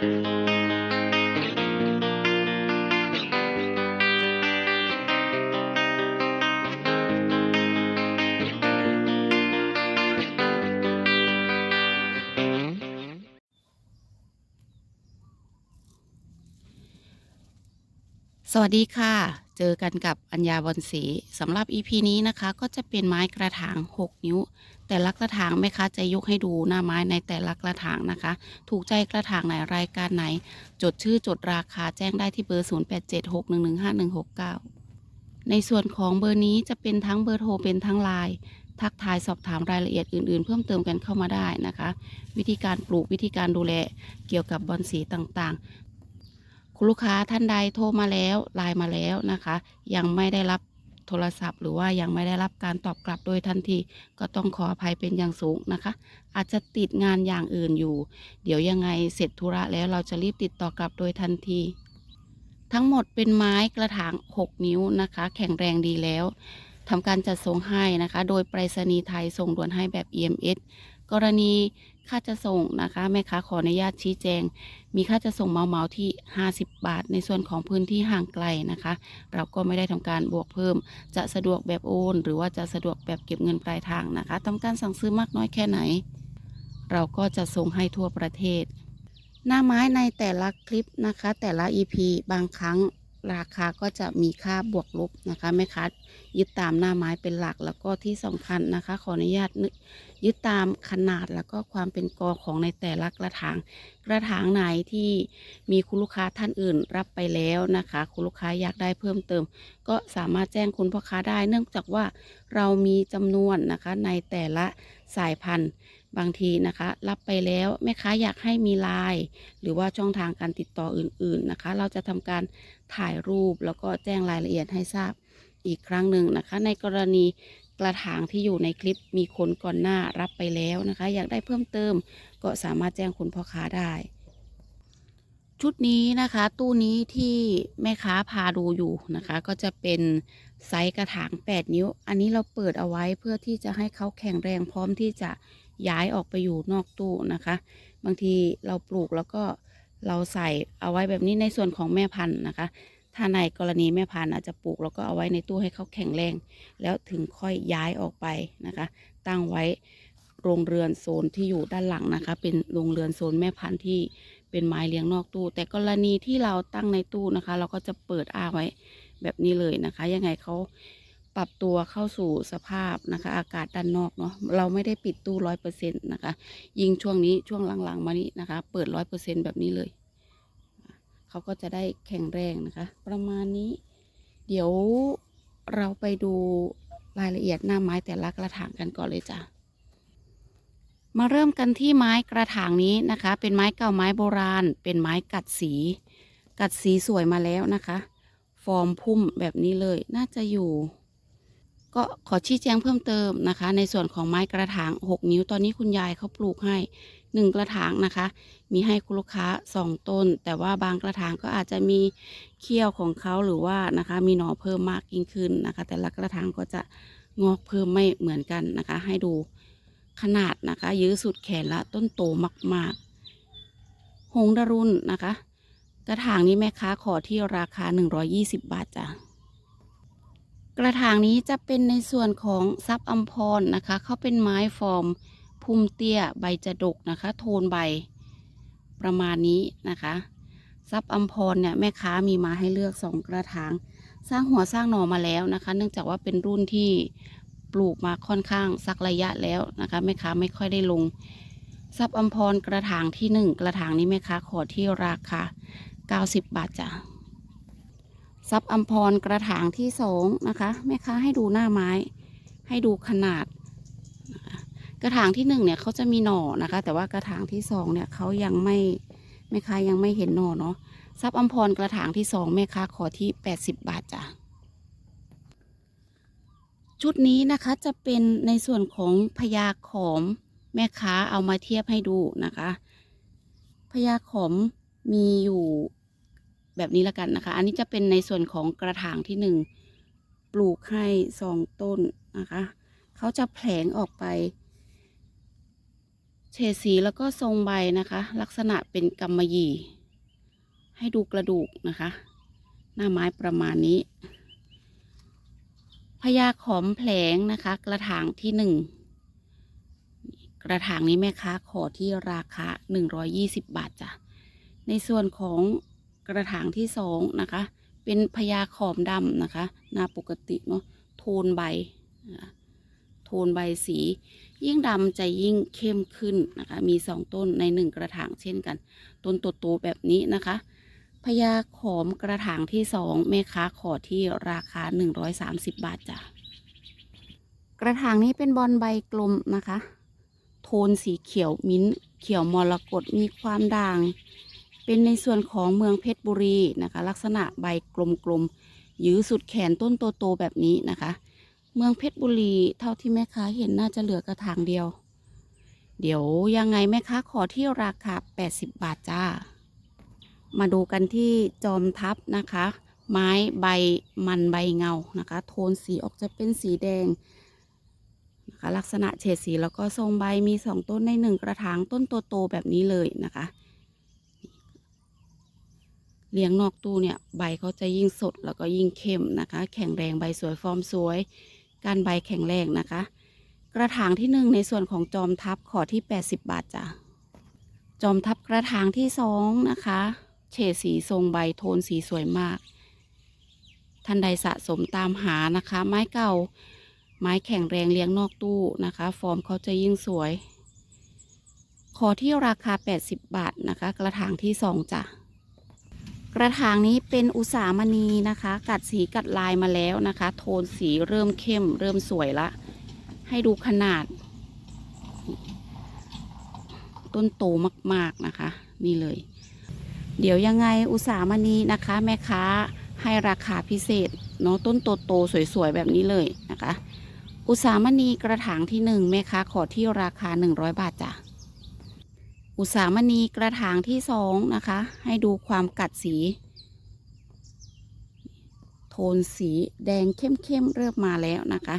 สวัสดีค่ะ เจอกันกับอัญญาบอนสีสำหรับ EP นี้นะคะ ก็จะเป็นไม้กระถาง 6 นิ้ว แต่ละกระถางแม่ค้าจะยกให้ดูหน้าไม้ในแต่ละกระถางนะคะ ถูกใจกระถางไหนรายการไหน จดชื่อจดราคาแจ้งได้ที่เบอร์ 0876115169 ในส่วนของเบอร์นี้จะเป็นทั้งเบอร์โทรเป็นทั้งไลน์ทักทายสอบถามรายละเอียดอื่น ๆ เพิ่มเติมกันเข้ามาได้นะคะ วิธีการปลูกวิธีการดูแลเกี่ยวกับบอนสีต่างๆ คุณลูกค้าท่านใดโทรมาแล้วไลน์มาแล้วนะคะ ยังไม่ได้รับโทรศัพท์ หรือว่ายังไม่ได้รับการตอบกลับโดยทันที ก็ต้องขออภัยเป็นอย่างสูงนะคะ อาจจะติดงานอย่างอื่นอยู่ เดี๋ยวยังไงเสร็จธุระแล้วเราจะรีบติดต่อกลับโดยทันที ทั้งหมดเป็นไม้กระถาง 6 นิ้วนะคะ แข็งแรงดีแล้วทำการจัดส่งให้นะคะ โดยไปรษณีย์ไทยส่งด่วนให้แบบ EMS กรณีค่าจะส่งนะคะแม่ค้าขออนุญาตชี้แจง มีค่าจะส่งเมาเมาที่ 50 บาท ในส่วนของพื้นที่ห่างไกลนะคะ เราก็ไม่ได้ทำการบวกเพิ่ม จะสะดวกแบบโอน หรือว่าจะสะดวกแบบเก็บเงินปลายทางนะคะทำการสั่งซื้อมากน้อยแค่ไหน เราก็จะส่งให้ทั่วประเทศ หน้าไม้ในแต่ละคลิปนะคะ แต่ละ EP บางครั้ง ราคาก็จะมีค่าบวกลบนะคะแม่ค้ายึดตามหน้าไม้เป็นหลักแล้วก็ที่สำคัญนะคะ ขออนุญาตยึดตามขนาดแล้วก็ความเป็นกอของในแต่ละกระถาง กระถางไหนที่มีคุณลูกค้าท่านอื่นรับไปแล้วนะคะ คุณลูกค้าอยากได้เพิ่มเติม ก็สามารถแจ้งคุณพ่อค้าได้ เนื่องจากว่าเรามีจำนวนนะคะในแต่ละสายพันธุ์บางทีนะคะ รับไปแล้วแม่ค้าอยากให้มีไลน์หรือว่าช่องทางการติดต่ออื่น ๆนะคะ เราจะทำการ ถ่ายรูปแล้วก็แจ้งรายละเอียดให้ทราบอีกครั้งหนึ่งนะคะ ในกรณีกระถางที่อยู่ในคลิปมีคนก่อนหน้ารับไปแล้วนะคะ อยากได้เพิ่มเติมก็สามารถแจ้งคุณพ่อค้าได้ ชุดนี้นะคะ ตู้นี้ที่แม่ค้าพาดูอยู่นะคะ ก็จะเป็นไซส์กระถาง 8 นิ้ว อันนี้เราเปิดเอาไว้เพื่อที่จะให้เขาแข็งแรงพร้อมที่จะย้ายออกไปอยู่นอกตู้นะคะ บางทีเราปลูกแล้วก็ เราใส่เอาไว้แบบนี้ในส่วนของแม่พันธุ์นะคะ ถ้าในกรณีแม่พันธุ์อาจจะปลูกแล้วก็เอาไว้ในตู้ให้เขาแข็งแรง แล้วถึงค่อยย้ายออกไปนะคะ ตั้งไว้โรงเรือนโซนที่อยู่ด้านหลังนะคะ เป็นโรงเรือนโซนแม่พันธุ์ที่เป็นไม้เลี้ยงนอกตู้ แต่กรณีที่เราตั้งในตู้นะคะ เราก็จะเปิดอ้าไว้แบบนี้เลยนะคะ ยังไงเขา ปรับตัวเข้าสู่สภาพนะคะ อากาศด้านนอกเนาะเราไม่ได้ปิดตู้ร้อยเปอร์เซ็นต์นะคะ ยิ่งช่วงนี้ช่วงหลังๆ มานี้นะคะ เปิดร้อยเปอร์เซ็นต์แบบนี้เลย เขาก็จะได้แข็งแรงนะคะ ประมาณนี้ เดี๋ยวเราไปดูรายละเอียดหน้าไม้แต่ละกระถางกันก่อนเลยจ้ะมาเริ่มกันที่ไม้กระถางนี้นะคะ เป็นไม้เก่าไม้โบราณ เป็นไม้กัดสี กัดสีสวยมาแล้วนะคะ ฟอร์มพุ่มแบบนี้เลย น่าจะอยู่ ก็ขอชี้แจงเพิ่มเติมนะคะ ในส่วนของไม้กระถาง 6 นิ้วตอนนี้คุณยายเขาปลูกให้ 1 กระถางนะคะ มีให้คุณลูกค้า 2 ต้น แต่ว่าบางกระถางก็อาจจะมีเขี้ยวของเขาหรือว่านะคะ มีหน่อเพิ่มมากยิ่งขึ้นนะคะ แต่ละกระถางก็จะงอกเพิ่มไม่เหมือนกันนะคะ ให้ดูขนาดนะคะ ยื้อสุดแขนละต้นโตมากๆ หงดรุนนะคะ กระถางนี้แม่ค้าขอที่ราคา 120 บาทจ้ะ กระถางนี้จะเป็นในส่วนของซับอัมพรนะคะเขาเป็นไม้ฟอร์มพุ่มเตี้ยใบจะดกนะคะ โทนใบประมาณนี้นะคะซับอัมพรเนี่ยแม่ค้ามีมาให้เลือกสองกระถาง สร้างหัวสร้างหน่อมาแล้วนะคะ เนื่องจากว่าเป็นรุ่นที่ปลูกมาค่อนข้างสักระยะแล้วนะคะแม่ค้าไม่ค่อยได้ลงซับอัมพรกระถางที่หนึ่งกระถางนี้แม่ค้าขอที่ราคา 90 บาทจ้ะ ซับอัมพรกระถางที่สองนะคะแม่ค้าให้ดูหน้าไม้ ให้ดูขนาด กระถางที่หนึ่งเนี่ยเขาจะมีหน่อนะคะ แต่ว่ากระถางที่สองเนี่ยเขายังไม่แม่ค้ายังไม่เห็นหน่อเนาะซับอัมพรกระถางที่สองแม่ค้าขอที่80บบาทจ้ะชุดนี้นะคะจะเป็นในส่วนของพญาขอมแม่ค้าเอามาเทียบให้ดูนะคะพญาขอมมีอยู่ แบบนี้ละกันนะคะ อันนี้จะเป็นในส่วนของกระถางที่หนึ่งปลูกให้สองต้นนะคะเขาจะแผลงออกไปเฉดสีแล้วก็ทรงใบนะคะ ลักษณะเป็นกำมะหยี่ ให้ดูกระดูกนะคะ หน้าไม้ประมาณนี้พญาขอมแผลงนะคะ กระถางที่หนึ่งกระถางนี้แม่ค้าขอที่ราคา 120 บาทจ้ะในส่วนของ กระถางที่สองนะคะ เป็นพญาขอมดำนะคะหน้าปกติเนาะโทนใบโทนใบสี ยิ่งดำจะยิ่งเข้มขึ้นนะคะ มีสองต้นในหนึ่งกระถางเช่นกัน ต้นโตๆแบบนี้นะคะพญาขอมกระถางที่สองแม่ค้าขอที่ราคา 130 บาทจ้ะกระถางนี้เป็นบอลใบกลมนะคะ โทนสีเขียวมิ้นท์เขียวมรกตมีความด่าง เป็นในส่วนของเมืองเพชรบุรีนะคะ ลักษณะใบกลมๆยื้อสุดแขนต้นโตๆแบบนี้นะคะ เมืองเพชรบุรีเท่าที่แม่ค้าเห็นน่าจะเหลือกระถางเดียว เดี๋ยวยังไงแม่ค้าขอที่ราคา 80 บาทจ้า มาดูกันที่จอมทัพนะคะ ไม้ใบมันใบเงานะคะ โทนสีออกจะเป็นสีแดงนะคะลักษณะเฉดสีแล้วก็ทรงใบมีสองต้นในหนึ่งกระถางต้นโตๆแบบนี้เลยนะคะ เลี้ยงนอกตู้เนี่ยใบเขาจะยิ่งสดแล้วก็ยิ่งเข้มนะคะ แข็งแรงใบสวยฟอร์มสวย การใบแข็งแรงนะคะ กระถางที่หนึ่งในส่วนของจอมทัพขอที่ 80 บาทจ้ะจอมทัพกระถางที่สองนะคะ เฉดสีทรงใบโทนสีสวยมาก ท่านใดสะสมตามหานะคะ ไม้เก่า ไม้แข็งแรงเลี้ยงนอกตู้นะคะ ฟอร์มเขาจะยิ่งสวย ขอที่ราคา 80 บาทนะคะ กระถางที่สองจ้ะ กระถางนี้เป็นอุสามณีนะคะ กัดสีกัดลายมาแล้วนะคะ โทนสีเริ่มเข้ม เริ่มสวยละ ให้ดูขนาด ต้นโตมากๆนะคะ นี่เลย เดี๋ยวยังไงอุสามณีนะคะ แม่ค้าให้ราคาพิเศษเนาะต้นโตๆสวยๆ แบบนี้เลยนะคะ อุสามณีกระถางที่หนึ่งแม่ค้าขอที่ราคา 100 บาทจ้ะ อุสามณีกระถางที่สองนะคะ ให้ดูความกัดสี โทนสีแดงเข้มๆเริ่มมาแล้วนะคะ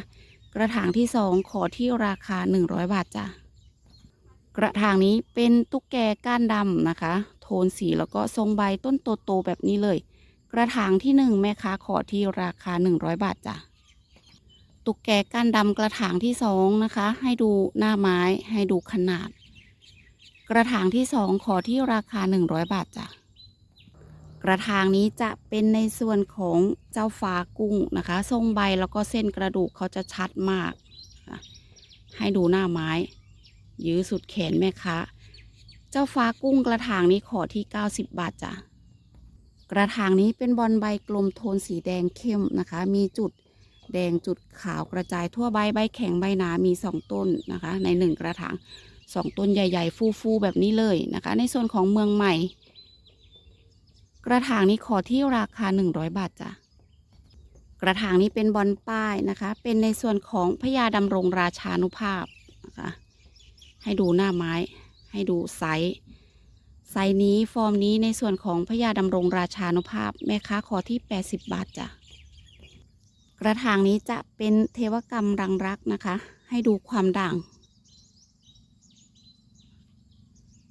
กระถางที่สองขอที่ราคา 100 บาทจ้ะกระถางนี้เป็นตุ๊กแกก้านดำนะคะ โทนสีแล้วก็ทรงใบต้นโตๆแบบนี้เลย กระถางที่หนึ่งแม่ค้าขอที่ราคา 100 บาทจ้ะตุ๊กแกก้านดำกระถางที่สองนะคะ ให้ดูหน้าไม้ให้ดูขนาด กระถางที่สองขอที่ราคา 100 บาทจ้ะ กระถางนี้จะเป็นในส่วนของเจ้าฟ้ากุ้งนะคะทรงใบแล้วก็เส้นกระดูกเขาจะชัดมาก ให้ดูหน้าไม้ ยื้อสุดแขนแม่ค้าเจ้าฟ้ากุ้งกระถางนี้ขอที่ 90 บาทจ้ะ กระถางนี้เป็นบอลใบกลมโทนสีแดงเข้มนะคะ มีจุดแดงจุดขาวกระจายทั่วใบใบแข็งใบหนา มีสองต้นนะคะ ในหนึ่งกระถาง สองต้นใหญ่ๆ ฟูๆแบบนี้เลยนะคะ ในส่วนของเมืองใหม่ กระถางนี้ขอที่ราคา 100 บาทจ้ะกระถางนี้เป็นบอลป้ายนะคะ เป็นในส่วนของพญาดำรงราชานุภาพนะคะ ให้ดูหน้าไม้ ให้ดูไซส์ไซส์นี้ฟอร์มนี้ในส่วนของพญาดำรงราชานุภาพ แม่ค้าขอที่ 80 บาทจ้ะกระถางนี้จะเป็นเทวกรรมรังรักนะคะ ให้ดูความด่าง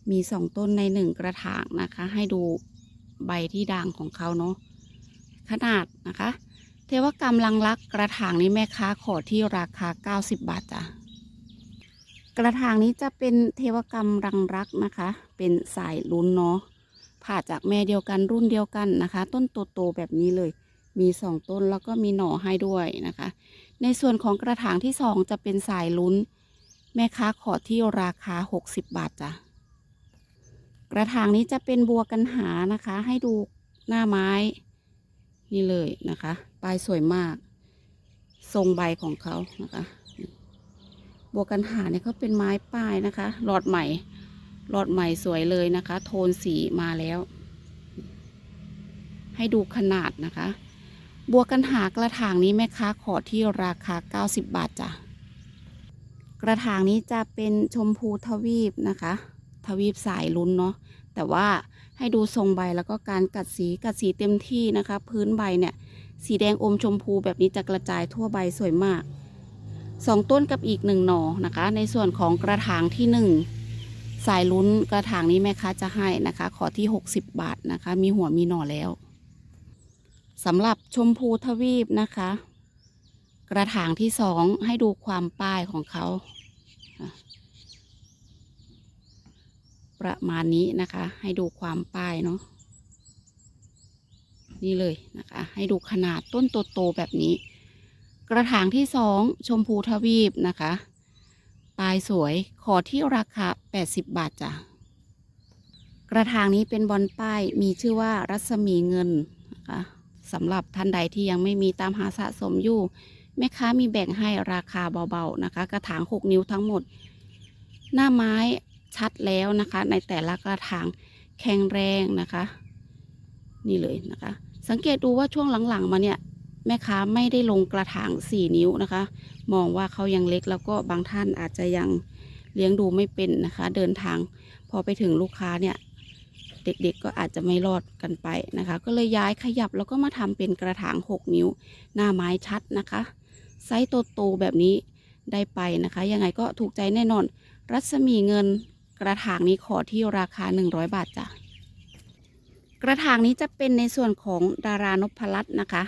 มีสองต้นในหนึ่งกระถางนะคะ ให้ดูใบที่ด่างของเขาเนาะขนาดนะคะ เทวกรรมรังรักกระถางนี้แม่ค้าขอที่ราคา 90 บาทจ้ะกระถางนี้จะเป็นเทวกรรมรังรักนะคะ เป็นสายลุ้นเนาะผ่าจากแม่เดียวกันรุ่นเดียวกันนะคะ ต้นโตๆแบบนี้เลย มีสองต้นแล้วก็มีหน่อให้ด้วยนะคะ ในส่วนของกระถางที่สองจะเป็นสายลุ้น แม่ค้าขอที่ราคา 60 บาทจ้ะ กระถางนี้จะเป็นบัวกันหานะคะ ให้ดูหน้าไม้ นี่เลยนะคะปลายสวยมาก ทรงใบของเขานะคะบัวกันหาเนี่ยเขาเป็นไม้ป้ายนะคะ หลอดใหม่ หลอดใหม่สวยเลยนะคะ โทนสีมาแล้ว ให้ดูขนาดนะคะ บัวกันหากระถางนี้แม่ค้าขอที่ราคา 90 บาทจ้ะ กระถางนี้จะเป็นชมพูทวีปนะคะ ทวีปสายลุ้นเนาะแต่ว่าให้ดูทรงใบแล้วก็การกัดสีกัดสีเต็มที่นะคะ พื้นใบเนี่ยสีแดงอมชมพูแบบนี้จะกระจายทั่วใบสวยมากสองต้นกับอีกหนึ่งหน่อนะคะ ในส่วนของกระถางที่หนึ่งสายลุ้นกระถางนี้แม่ค้าจะให้นะคะ ขอที่ 60 บาทนะคะ มีหัวมีหน่อแล้วสำหรับชมพูทวีปนะคะ กระถางที่สองให้ดูความป้ายของเขา ประมาณนี้นะคะ ให้ดูความป้ายเนาะนี่เลยนะคะ ให้ดูขนาดต้นโตๆแบบนี้ กระถางที่สองชมพูทวีปนะคะ ปลายสวยขอที่ราคา 80 บาทจ้ะกระถางนี้เป็นบอลป้ายมีชื่อว่ารัศมีเงินนะคะสำหรับท่านใดที่ยังไม่มีตามหาสะสมอยู่แม่ค้ามีแบ่งให้ราคาเบาๆนะคะ กระถาง 6 นิ้วทั้งหมด หน้าไม้ ชัดแล้วนะคะ ในแต่ละกระถางแข็งแรงนะคะ นี่เลยนะคะ สังเกตดูว่าช่วงหลังๆ มาเนี่ยแม่ค้าไม่ได้ลงกระถาง4นิ้วนะคะ มองว่าเขายังเล็กแล้วก็บางท่านอาจจะยังเลี้ยงดูไม่เป็นนะคะ เดินทางพอไปถึงลูกค้าเนี่ย เด็กๆก็อาจจะไม่รอดกันไปนะคะ ก็เลยย้ายขยับแล้วก็มาทำเป็นกระถาง 6 นิ้ว หน้าไม้ชัดนะคะไซส์โตๆแบบนี้ได้ไปนะคะ ยังไงก็ถูกใจแน่นอน รัศมีเงิน กระถางนี้ขอที่ราคา 100 บาทจ้ะ กระถางนี้จะเป็นในส่วนของดารานพรัตน์นะคะ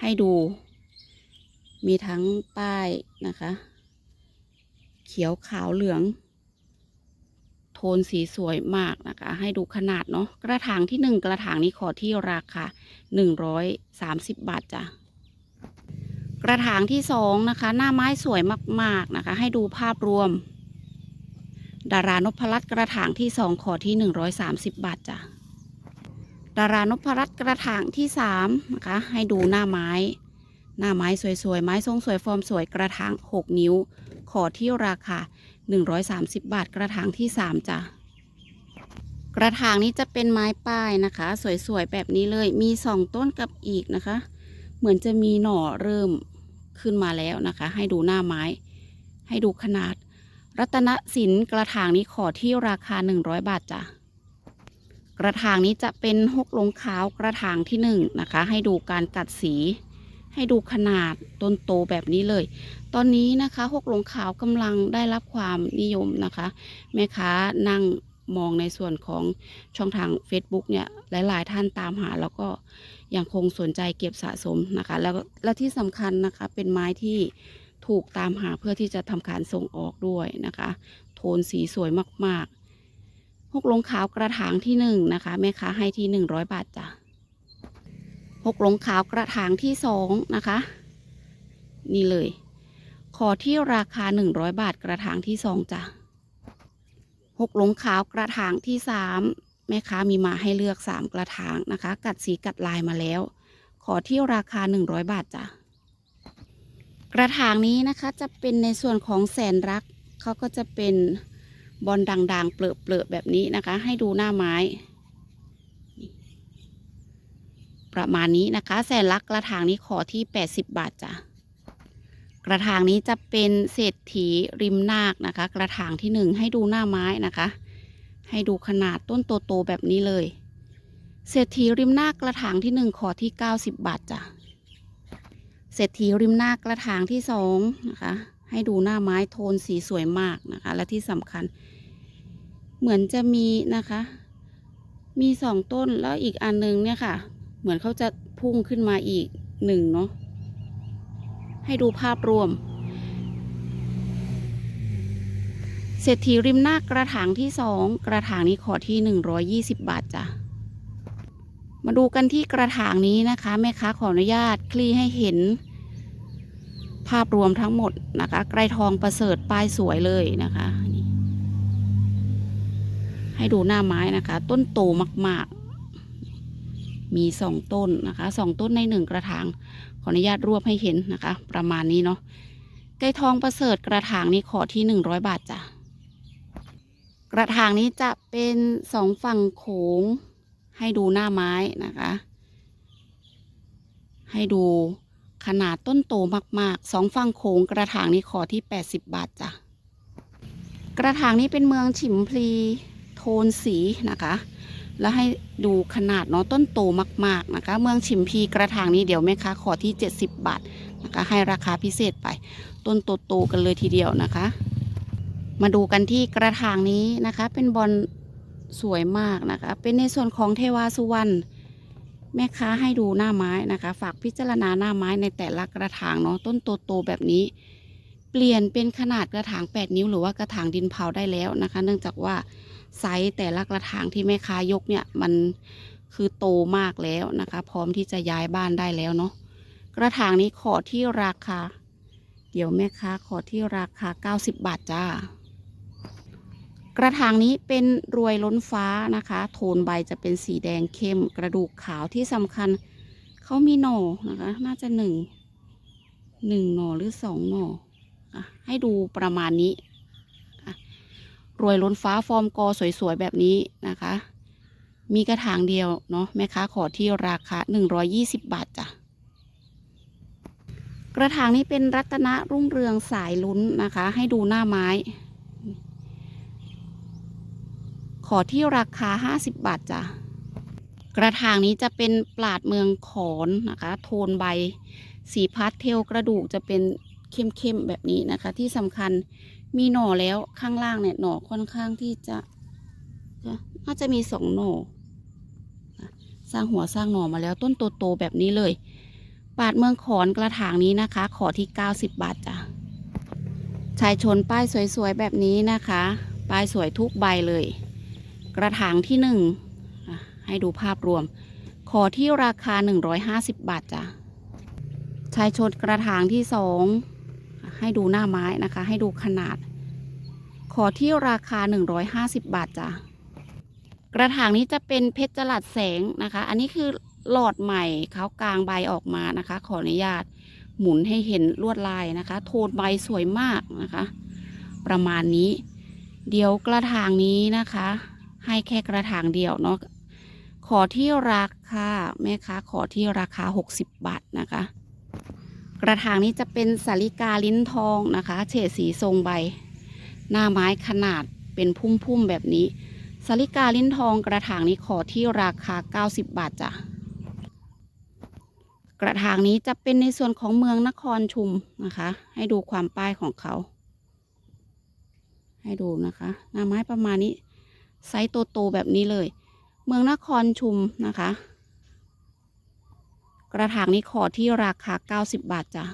ให้ดู มีทั้งป้ายนะคะ เขียวขาวเหลือง โทนสีสวยมากนะคะ ให้ดูขนาดเนาะ กระถางที่หนึ่งกระถางนี้ขอที่ราคาหนึ่งร้อยสามสิบบาทจ้ะกระถางที่สองนะคะ หน้าไม้สวยมาก ๆ นะคะ ให้ดูภาพรวม ดารานพรัตน์กระถางที่สองขอที่หนึ่งร้อยสามสิบบาทจ้ะดารานพรัตน์กระถางที่สามนะคะให้ดูหน้าไม้ หน้าไม้สวยๆ ไม้ทรงสวยฟอร์มสวยกระถาง6นิ้ว ขอที่ราคา130บบาทกระถางที่3จ้ะกระถางนี้จะเป็นไม้ป้ายนะคะ สวยๆ แบบนี้เลยมี2ต้นกับอีกนะคะ เหมือนจะมีหน่อเริ่มขึ้นมาแล้วนะคะ ให้ดูหน้าไม้ ให้ดูขนาด รัตนสินกระถางนี้ขอที่ราคา 100 บาทจ้ะ กระถางนี้จะเป็นหกลงขาวกระถางที่หนึ่งนะคะ ให้ดูการกัดสี ให้ดูขนาดต้นโตแบบนี้เลย ตอนนี้นะคะหกหลงขาวกำลังได้รับความนิยมนะคะ แม่ค้านั่งมองในส่วนของช่องทาง Facebook เนี่ยหลาย ๆ ท่านตามหา แล้วก็ยังคงสนใจเก็บสะสมนะคะ แล้วและที่สำคัญนะคะเป็นไม้ที่ ถูกตามหาเพื่อที่จะทำการส่งออกด้วยนะคะ โทนสีสวยมากๆหกลงขาวกระถางที่หนึ่งนะคะแม่ค้าให้ที่หนึ่งร้อยบาทจ้ะหกลงขาวกระถางที่สองนะคะ นี่เลย ขอที่ราคาหนึ่งร้อยบาทกระถางที่สองจ้ะหกลงขาวกระถางที่สามแม่ค้ามีมาให้เลือกสามกระถางนะคะ กัดสีกัดลายมาแล้ว ขอที่ราคาหนึ่งร้อยบาทจ้ะ กระถางนี้นะคะจะเป็นในส่วนของแสนรักเขาก็จะเป็นบอลด่างๆ เปลือะๆแบบนี้นะคะ ให้ดูหน้าไม้ ประมาณนี้นะคะ แสนลักกระถางนี้ขอที่ 80 บาทจ้ะกระถางนี้จะเป็นเศรษฐีริมนาคนะคะ กระถางที่หนึ่งให้ดูหน้าไม้นะคะ ให้ดูขนาดต้นโตๆแบบนี้เลย เศรษฐีริมนาคกระถางที่หนึ่งขอที่ 90 บาทจ้ะ เศรษฐีริมหน้ากระถางที่สองนะคะ ให้ดูหน้าไม้โทนสีสวยมากนะคะ และที่สำคัญ เหมือนจะมีนะคะ มีสองต้นแล้วอีกอันนึงเนี่ยค่ะ เหมือนเขาจะพุ่งขึ้นมาอีกหนึ่งเนาะให้ดูภาพรวม เศรษฐีริมหน้ากระถางที่สองกระถางนี้ขอที่หนึ่งร้อยี่สิบบาทจ้ะมาดูกันที่กระถางนี้นะคะ แม่ค้าขออนุญาตคลี่ให้เห็น ภาพรวมทั้งหมดนะคะ ไกรทองประเสริฐป้ายสวยเลยนะคะนี่ให้ดูหน้าไม้นะคะ ต้นโตมาก ๆ มีสองต้นนะคะสองต้นในหนึ่งกระถาง ขออนุญาตรวบให้เห็นนะคะ ประมาณนี้เนาะไก่ทองประเสริฐกระถางนี้ขอที่หนึ่งร้อยบาทจ้ะกระถางนี้จะเป็นสองฝั่งโขงให้ดูหน้าไม้นะคะ ให้ดู ขนาดต้นโตมากๆสองฝั่งโขงกระถางนี้ขอที่ 80 บาทจ้ะ กระถางนี้เป็นเมืองฉิมพลีโทนสีนะคะ แล้วให้ดูขนาดเนาะต้นโตมากๆนะคะ เมืองฉิมพีกระถางนี้เดี๋ยวแม่ค้าขอที่ 70 บาทนะคะ ให้ราคาพิเศษไป ต้นโตๆกันเลยทีเดียวนะคะ มาดูกันที่กระถางนี้นะคะ เป็นบอลสวยมากนะคะ เป็นในส่วนของเทวาสุวรรณ แม่ค้าให้ดูหน้าไม้นะคะ ฝากพิจารณาหน้าไม้ในแต่ละกระถางเนาะต้นโตๆแบบนี้ เปลี่ยนเป็นขนาดกระถาง 8 นิ้วหรือว่ากระถางดินเผาได้แล้วนะคะ เนื่องจากว่าไซส์แต่ละกระถางที่แม่ค้ายกเนี่ยมันคือโตมากแล้วนะคะ พร้อมที่จะย้ายบ้านได้แล้วเนาะกระถางนี้ขอที่ราคา เดี๋ยวแม่ค้าขอที่ราคา 90 บาทจ้า กระถางนี้เป็นรวยล้นฟ้านะคะ โทนใบจะเป็นสีแดงเข้ม กระดูกขาวที่สำคัญ เขามีหน่อนะคะ น่าจะหนึ่งหนึ่งหน่อหรือสองหน่ออให้ดูประมาณนี้รวยล้นฟ้าฟอร์มกอสวยๆ แบบนี้นะคะ มีกระถางเดียวเนาะแม่ค้าขอที่ราคา 120 บาทจ้ะ กระถางนี้เป็นรัตนรุ่งเรืองสายลุ้นนะคะ ให้ดูหน้าไม้ ขอที่ราคา 50 บาทจ้ะ กระถางนี้จะเป็นปราดเมืองขอนนะคะ โทนใบ สีพาสเทลกระดูกจะเป็นเข้มๆแบบนี้นะคะ ที่สำคัญมีหน่อแล้วข้างล่างเนี่ยหน่อค่อนข้างที่จะจะน่าจะมีสองหน่อสร้างหัวสร้างหน่อมาแล้วต้นโตๆแบบนี้เลยปาดเมืองขอนกระถางนี้นะคะ ขอที่ 90 บาทจ้ะชายชนป้ายสวยๆแบบนี้นะคะ ป้ายสวยทุกใบเลย กระถางที่หนึ่งให้ดูภาพรวม ขอที่ราคา 150 บาทจ้ะชายชนกระถางที่สองให้ดูหน้าไม้นะคะ ให้ดูขนาด ขอที่ราคา 150 บาทจ้ะกระถางนี้จะเป็นเพชรจลัดแสงนะคะ อันนี้คือหลอดใหม่เขากลางใบออกมานะคะ ขออนุญาตหมุนให้เห็นลวดลายนะคะ โทนใบสวยมากนะคะ ประมาณนี้ เดี๋ยวกระถางนี้นะคะ ให้แค่กระถางเดียวเนาะขอที่ราคาแม่ค้าขอที่ราคา 60 บาทนะคะ กระถางนี้จะเป็นสาลิกาลิ้นทองนะคะ เฉดสีทรงใบ หน้าไม้ขนาดเป็นพุ่มๆแบบนี้สาลิกาลิ้นทองกระถางนี้ขอที่ราคา 90 บาทจ้ะกระถางนี้จะเป็นในส่วนของเมืองนครชุมนะคะ ให้ดูความป้ายของเขา ให้ดูนะคะ หน้าไม้ประมาณนี้ ไซส์โตๆแบบนี้เลย เมืองนครชุมนะคะ กระถางนี้ขอที่ราคา 90 บาทจ้ะ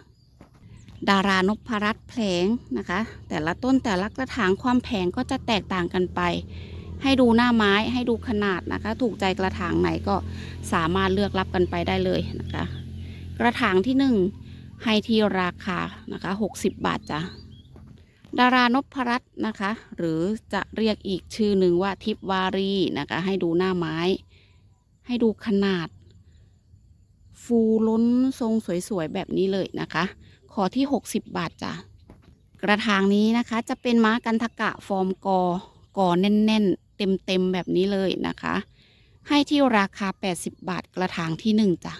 ดารานพรัตน์แผลงนะคะ แต่ละต้นแต่ละกระถางความแผงก็จะแตกต่างกันไป ให้ดูหน้าไม้ให้ดูขนาดนะคะ ถูกใจกระถางไหนก็สามารถเลือกรับกันไปได้เลยนะคะ กระถางที่หนึ่งให้ที่ราคานะคะ 60 บาทจ้ะ ดารานพรัตน์นะคะ หรือจะเรียกอีกชื่อหนึ่งว่าทิพวารีนะคะ ให้ดูหน้าไม้ ให้ดูขนาด ฟูล้นทรงสวยๆ แบบนี้เลยนะคะ ขอที่ 60 บาทจ้ะ กระถางนี้นะคะจะเป็นม้ากันทกะฟอร์มกอกอแน่นๆ เต็มๆ แบบนี้เลยนะคะ ให้ที่ราคา 80 บาทกระถางที่ 1จ้ะ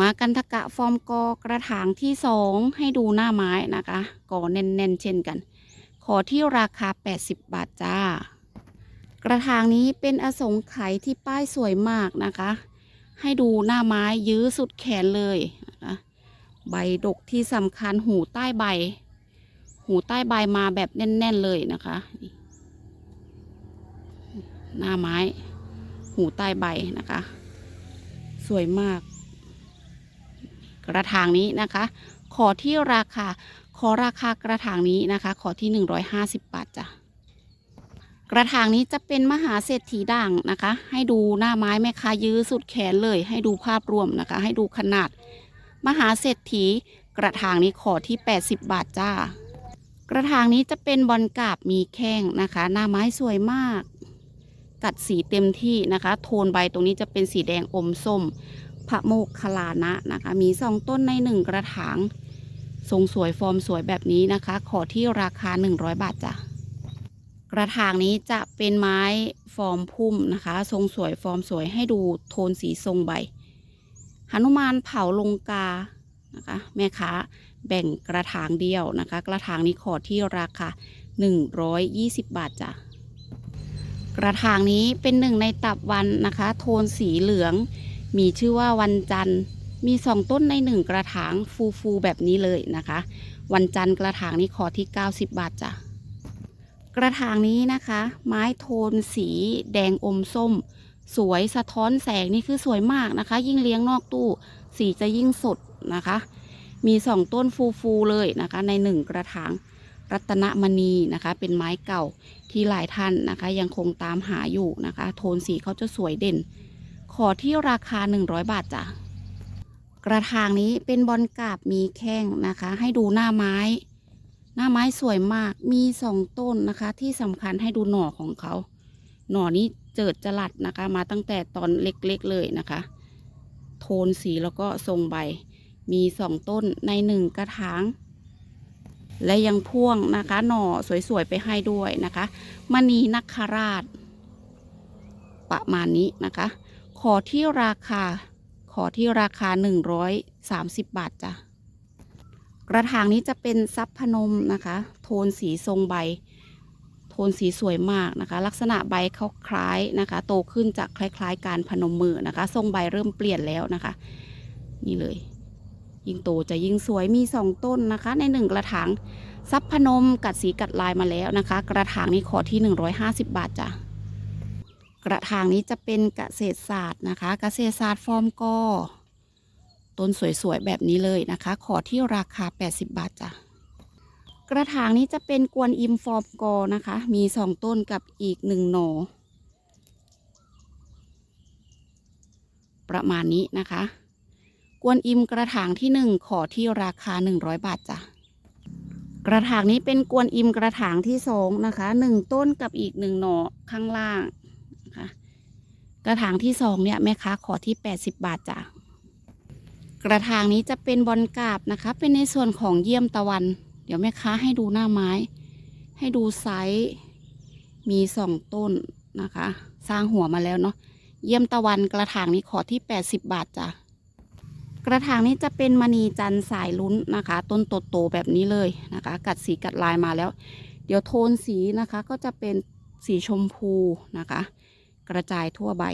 มากันทกะฟอร์มกอกระถางที่2ให้ดูหน้าไม้นะคะกอแน่นๆเช่นกัน ขอที่ราคา 80 บาทจ้า กระถางนี้เป็นอสงไขยที่ป้ายสวยมากนะคะ ให้ดูหน้าไม้ยื้อสุดแขนเลยนะคะใบดกที่สำคัญหูใต้ใบ หูใต้ใบมาแบบแน่น ๆ เลยนะคะ หน้าไม้ หูใต้ใบนะคะ สวยมาก กระถางนี้นะคะ ขอที่ราคา ขอราคากระถางนี้นะคะ ขอที่ 150 บาทจ้ะกระถางนี้จะเป็นมหาเศรษฐีด่างนะคะ ให้ดูหน้าไม้แม่ค้ายื้อสุดแขนเลย ให้ดูภาพรวมนะคะ ให้ดูขนาด มหาเศรษฐี กระถางนี้ขอที่ 80 บาทจ้า กระถางนี้จะเป็นบอลกาบมีแข้งนะคะ หน้าไม้สวยมาก กัดสีเต็มที่นะคะ โทนใบตรงนี้จะเป็นสีแดงอมส้ม พระโมกขลานะนะคะ มีสองต้นในหนึ่งกระถางทรงสวยฟอร์มสวยแบบนี้นะคะ ขอที่ราคา 100 บาทจ้ะกระถางนี้จะเป็นไม้ฟอร์มพุ่มนะคะ ทรงสวยฟอร์มสวยให้ดูโทนสีทรงใบหนุมานเผาลงกานะคะ แม่ค้าแบ่งกระถางเดียวนะคะ กระถางนี้ขอที่ราคา 120 บาทจ้ะกระถางนี้เป็นหนึ่งในตับวันนะคะ โทนสีเหลือง มีชื่อว่าวันจันทร์มีสองต้นในหนึ่งกระถางฟูฟูแบบนี้เลยนะคะ วันจันทร์กระถางนี้ขอที่ 90 บาทจ้ะกระถางนี้นะคะ ไม้โทนสีแดงอมส้ม สวยสะท้อนแสงนี่คือสวยมากนะคะ ยิ่งเลี้ยงนอกตู้ สีจะยิ่งสดนะคะ มีสองต้นฟูๆเลยนะคะ ในหนึ่งกระถางรัตนมณีนะคะ เป็นไม้เก่าที่หลายท่านนะคะ ยังคงตามหาอยู่นะคะ โทนสีเขาจะสวยเด่น ขอที่ราคา 100 บาทจ้ะ กระถางนี้เป็นบอลกาบมีแข้งนะคะ ให้ดูหน้าไม้ หน้าไม้สวยมาก มีสองต้นนะคะ ที่สำคัญให้ดูหน่อของเขา หน่อนี้เจิดจรัดนะคะ มาตั้งแต่ตอนเล็กๆเลยนะคะ โทนสีแล้วก็ทรงใบ มีสองต้นในหนึ่งกระถางและยังพ่วงนะคะ หน่อสวยๆ ไปให้ด้วยนะคะมณีนักคราช ประมาณนี้นะคะ ขอที่ราคา ขอที่ราคา 130 บาทจ้ะ กระถางนี้จะเป็นซับพนมนะคะ โทนสีทรงใบ โทนสีสวยมากนะคะ ลักษณะใบเขาคล้ายนะคะ โตขึ้นจะคล้าย ๆ การพนมมือนะคะ ทรงใบเริ่มเปลี่ยนแล้วนะคะ นี่เลย ยิ่งโตจะยิ่งสวยมีสองต้นนะคะ ในหนึ่งกระถางซับพนมกัดสีกัดลายมาแล้วนะคะ กระถางนี้ขอที่ 150 บาทจ้ะ กระถางนี้จะเป็นกเกษตรศาสตร์นะคะกะเกษตรศาสตร์ฟอร์มกอต้นสวยๆแบบนี้เลยนะคะ ขอที่ราคา 80 บาทจ้ะกระถางนี้จะเป็นกวนอิมฟอร์มกอนะคะ มีสองต้นกับอีกหนึ่งหนอประมาณนี้นะคะ กวนอิมกระถางที่หนึ่งขอที่ราคา 100 บาทจ้ะกระถางนี้เป็นกวนอิมกระถางที่สองนะคะหนึ่งต้นกับอีกหนึ่งหนอข้างล่าง กระถางที่สองเนี่ยแม่ค้าขอที่ 80 บาทจ้ะกระถางนี้จะเป็นบอลกาบนะคะ เป็นในส่วนของเยี่ยมตะวัน เดี๋ยวแม่ค้าให้ดูหน้าไม้ ให้ดูไซส์มีสองต้นนะคะ สร้างหัวมาแล้วเนาะเยี่ยมตะวันกระถางนี้ขอที่ 80 บาทจ้ะกระถางนี้จะเป็นมณีจันทร์สายลุ้นนะคะ ต้นโตๆแบบนี้เลยนะคะ กัดสีกัดลายมาแล้ว เดี๋ยวโทนสีนะคะก็จะเป็นสีชมพูนะคะ กระจายทั่วใบ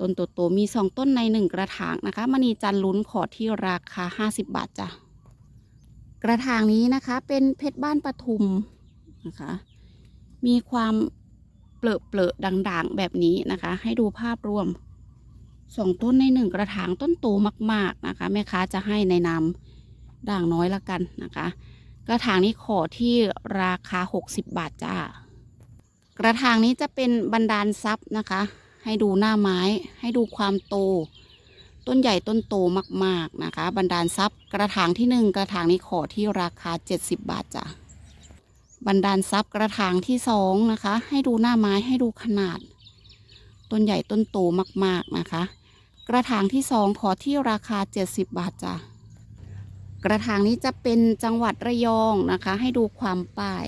ต้นโตๆมีสองต้นในหนึ่งกระถางนะคะมณีจันลุ้นขอที่ราคา50บบาทจ้ะกระถางนี้นะคะเป็นเพชรบ้านปทุมนะคะ มีความเปลอะเปลอะด่างๆแบบนี้นะคะ ให้ดูภาพรวมสองต้นในหนึ่งกระถางต้นโตมาก ๆนะคะ แม่ค้าจะให้ในนามด่างน้อยละกันนะคะ กระถางนี้ขอที่ราคา 60 บาทจ้า กระถางนี้จะเป็นบันดาลซับนะคะ ให้ดูหน้าไม้ ให้ดูความโต ต้นใหญ่ต้นโตมาก ๆนะคะ บันดาลซับกระถางที่หนึ่งกระถางนี้ขอที่ราคา 70 บาทจ้ะบันดาลซับกระถางที่สองนะคะ ให้ดูหน้าไม้ให้ดูขนาด ต้นใหญ่ต้นโตมาก ๆนะคะ กระถางที่สองขอที่ราคา 70 บาทจ้ะกระถางนี้จะเป็นจังหวัดระยองนะคะ ให้ดูความป้าย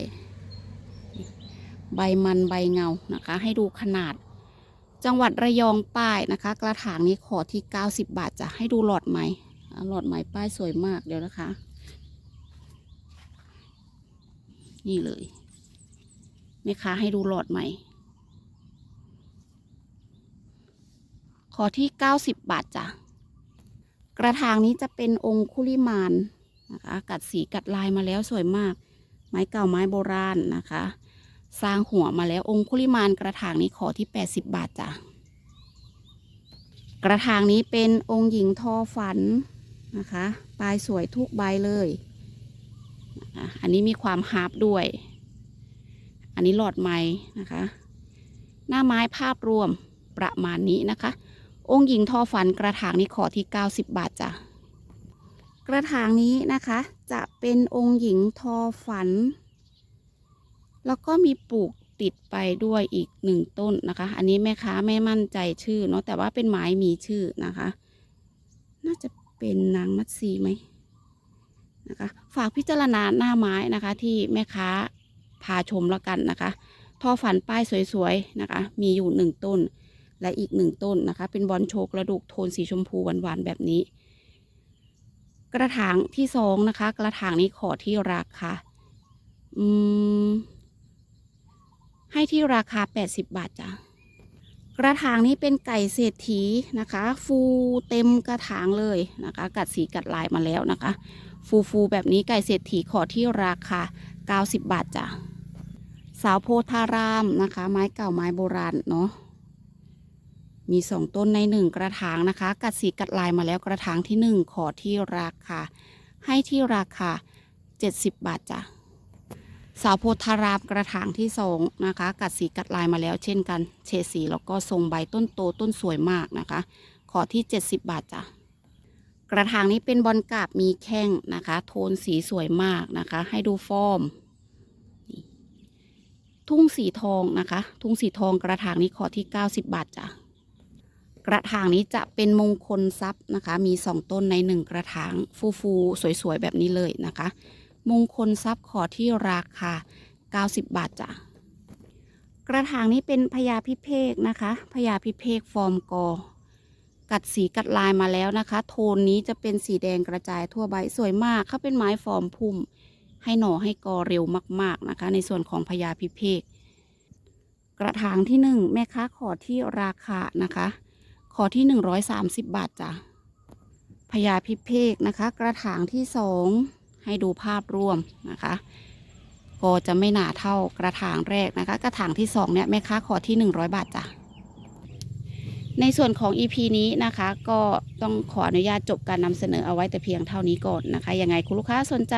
ใบมันใบเงานะคะ ให้ดูขนาด จังหวัดระยองป้ายนะคะ กระถางนี้ขอที่ 90 บาทจะให้ดูหลอดไหม่หลอดไหมป้ายสวยมากเดี๋ยวนะคะ นี่เลยแม่ค้าให้ดูหลอดไหมขอที่90บาทจ้ะ กระถางนี้จะเป็นองคุลิมานนะคะ กัดสีกัดลายมาแล้วสวยมาก ไม้เก่าไม้โบราณนะคะ สร้างหัวมาแล้วองคุลิมานกระถางนี้ขอที่ 80 บาทจ้ะ กระถางนี้เป็นองค์หญิงทอฝันนะคะปลายสวยทุกใบเลยอันนี้มีความฮาร์ปด้วย อันนี้หลอดไม้นะคะ หน้าไม้ภาพรวมประมาณนี้นะคะ องค์หญิงทอฝันกระถางนี้ขอที่ 90 บาทจ้ะ กระถางนี้นะคะจะเป็นองค์หญิงทอฝัน แล้วก็มีปลูกติดไปด้วยอีกหนึ่งต้นนะคะ อันนี้แม่ค้าไม่มั่นใจชื่อเนาะแต่ว่าเป็นไม้มีชื่อนะคะ น่าจะเป็นนางมัดซีไหมนะคะ ฝากพิจารณาหน้าไม้นะคะ ที่แม่ค้าพาชมแล้วกันนะคะทอฝันป้ายสวยๆนะคะ มีอยู่หนึ่งต้นและอีกหนึ่งต้นนะคะ เป็นบอลโชกระดูกโทนสีชมพูหวานๆแบบนี้ กระถางที่สองนะคะ กระถางนี้ขอที่ราคาอืม ให้ที่ราคา 80 บาทจ้ะกระถางนี้เป็นไก่เศรษฐีนะคะ ฟูเต็มกระถางเลยนะคะ กัดสีกัดลายมาแล้วนะคะ ฟูฟูแบบนี้ไก่เศรษฐีขอที่ราคา 90 บาทจ้ะสาวโพธารามนะคะ ไม้เก่าไม้โบราณเนาะมีสองต้นในหนึ่งกระถางนะคะ กัดสีกัดลายมาแล้วกระถางที่หนึ่งขอที่ราคา ให้ที่ราคา 70 บาทจ้ะ สาวโพธารามกระถางที่สองนะคะ กัดสีกัดลายมาแล้วเช่นกัน เฉดสีแล้วก็ทรงใบต้นโตต้นสวยมากนะคะ ขอที่ 70 บาทจ้ะกระถางนี้เป็นบอลกราบมีแข้งนะคะ โทนสีสวยมากนะคะ ให้ดูฟอร์ม ทุ่งสีทองนะคะ ทุ่งสีทองกระถางนี้ขอที่ 90 บาทจ้ะกระถางนี้จะเป็นมงคลทรัพย์นะคะ มีสองต้นในหนึ่งกระถางฟูฟูสวยๆ แบบนี้เลยนะคะ มงคลทรัพย์ขอที่ราคา 90 บาทจ้ะ กระถางนี้เป็นพญาพิเภกนะคะพญาพิเภกฟอร์มกอ กัดสีกัดลายมาแล้วนะคะ โทนนี้จะเป็นสีแดงกระจายทั่วใบสวยมากเขาเป็นไม้ฟอร์มพุ่ม ให้หน่อให้กอเร็วมาก ๆนะคะ ในส่วนของพญาพิเภกกระถางที่หนึ่งแม่ค้าขอที่ราคานะคะ ขอที่หนึ่งร้อยสามสิบบาทจ้ะพญาพิเภกนะคะ กระถางที่สอง ให้ดูภาพรวมนะคะก็จะไม่หนาเท่ากระถางแรกนะคะ กระถางที่สองเนี่ยแม่ค้าขอที่หนึ่งร้อยบาทจ้ะในส่วนของ EP นี้นะคะ ก็ต้องขออนุญาตจบการนำเสนอเอาไว้แต่เพียงเท่านี้ก่อนนะคะ ยังไงคุณลูกค้าสนใจ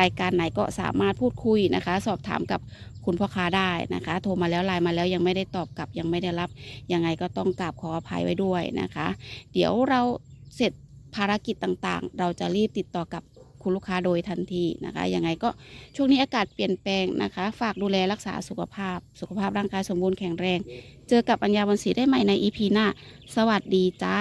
รายการไหนก็สามารถพูดคุยนะคะ สอบถามกับคุณพ่อค้าได้นะคะ โทรมาแล้วไลน์มาแล้วยังไม่ได้ตอบกลับยังไม่ได้รับ ยังไงก็ต้องกราบขออภัยไว้ด้วยนะคะ เดี๋ยวเราเสร็จภารกิจต่างๆ เราจะรีบติดต่อกับ คุณลูกค้าโดยทันทีนะคะ ยังไงก็ช่วงนี้อากาศเปลี่ยนแปลงนะคะ ฝากดูแลรักษาสุขภาพ สุขภาพร่างกายสมบูรณ์แข็งแรง เจอกับอัญญาวันศรีได้ใหม่ในอีพีหน้า สวัสดีจ้า